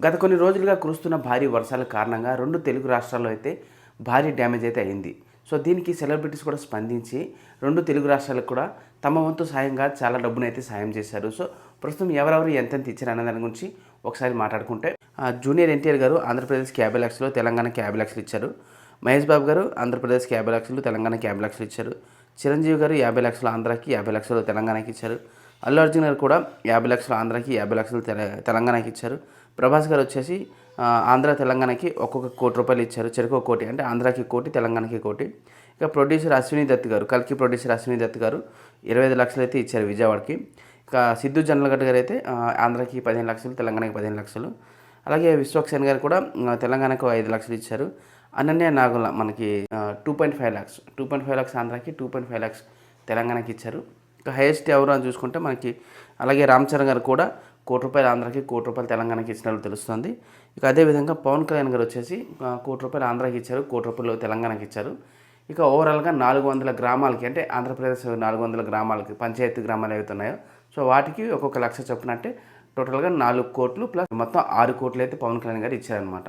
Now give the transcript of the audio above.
గత కొన్ని రోజులుగా కురుస్తున్న భారీ వర్షాల కారణంగా రెండు తెలుగు రాష్ట్రాల్లో అయితే భారీ డ్యామేజ్ అయితే అయింది. సో దీనికి సెలబ్రిటీస్ కూడా స్పందించి రెండు తెలుగు రాష్ట్రాలకు కూడా తమ వంతు సాయంగా చాలా డబ్బును అయితే సాయం చేశారు. సో ప్రస్తుతం ఎవరెవరు ఎంతెంత ఇచ్చారు అనే దాని గురించి ఒకసారి మాట్లాడుకుంటే ఆ, జూనియర్ ఎన్టీఆర్ గారు ఆంధ్రప్రదేశ్కి యాభై లక్షలు తెలంగాణకి యాభై లక్షలు ఇచ్చారు. మహేష్ బాబు గారు ఆంధ్రప్రదేశ్కి యాభై లక్షలు తెలంగాణకి యాభై లక్షలు ఇచ్చారు. చిరంజీవి గారు యాభై లక్షలు ఆంధ్రాకి యాభై లక్షలు తెలంగాణకి ఇచ్చారు. అల్లు అర్జున్ గారు కూడా యాభై లక్షలు ఆంధ్రాకి యాభై లక్షలు తెల- తెలంగాణకి ఇచ్చారు. ప్రభాస్ గారు వచ్చేసి ఆంధ్ర తెలంగాణకి ఒక్కొక్క కోటి రూపాయలు ఇచ్చారు. చెరుకు ఒక కోటి అంటే ఆంధ్రాకి కోటి తెలంగాణకి కోటి. ఇక ప్రొడ్యూసర్ అశ్విని దత్ గారు కల్కి ప్రొడ్యూసర్ అశ్విని దత్ గారు ఇరవై ఐదు లక్షలు అయితే ఇచ్చారు విజయవాడకి. ఇక సిద్ధు జనలగడ్డ గారు అయితే ఆంధ్రాకి పదిహేను లక్షలు తెలంగాణకి పదిహేను లక్షలు. అలాగే విశ్వక్సేన్ గారు కూడా తెలంగాణకు ఐదు లక్షలు ఇచ్చారు. అనన్య నాగుల మనకి two point five lakhs two point five lakhs ఆంధ్రాకి టూ పాయింట్ ఫైవ్ ల్యాక్స్ తెలంగాణకి ఇచ్చారు. ఇక హైయెస్ట్ ఎవరు అని చూసుకుంటే మనకి అలాగే రామ్ చరణ్ గారు కూడా కోటి రూపాయలు ఆంధ్రాకి కోటి రూపాయలు తెలంగాణకి ఇచ్చినట్లు తెలుస్తుంది. ఇక అదేవిధంగా పవన్ కళ్యాణ్ గారు వచ్చేసి కోటి రూపాయలు ఆంధ్రాకి ఇచ్చారు కోటి రూపాయలు తెలంగాణకి ఇచ్చారు. ఇక ఓవరాల్గా నాలుగు వందల గ్రామాలకి అంటే ఆంధ్రప్రదేశ్ నాలుగు వందల గ్రామాలకి పంచాయతీ గ్రామాలు ఏవైతే ఉన్నాయో సో వాటికి ఒక్కొక్క లక్ష చొప్పున అంటే టోటల్గా నాలుగు కోట్లు ప్లస్ మొత్తం ఆరు కోట్లు అయితే పవన్ కళ్యాణ్ గారు ఇచ్చారనమాట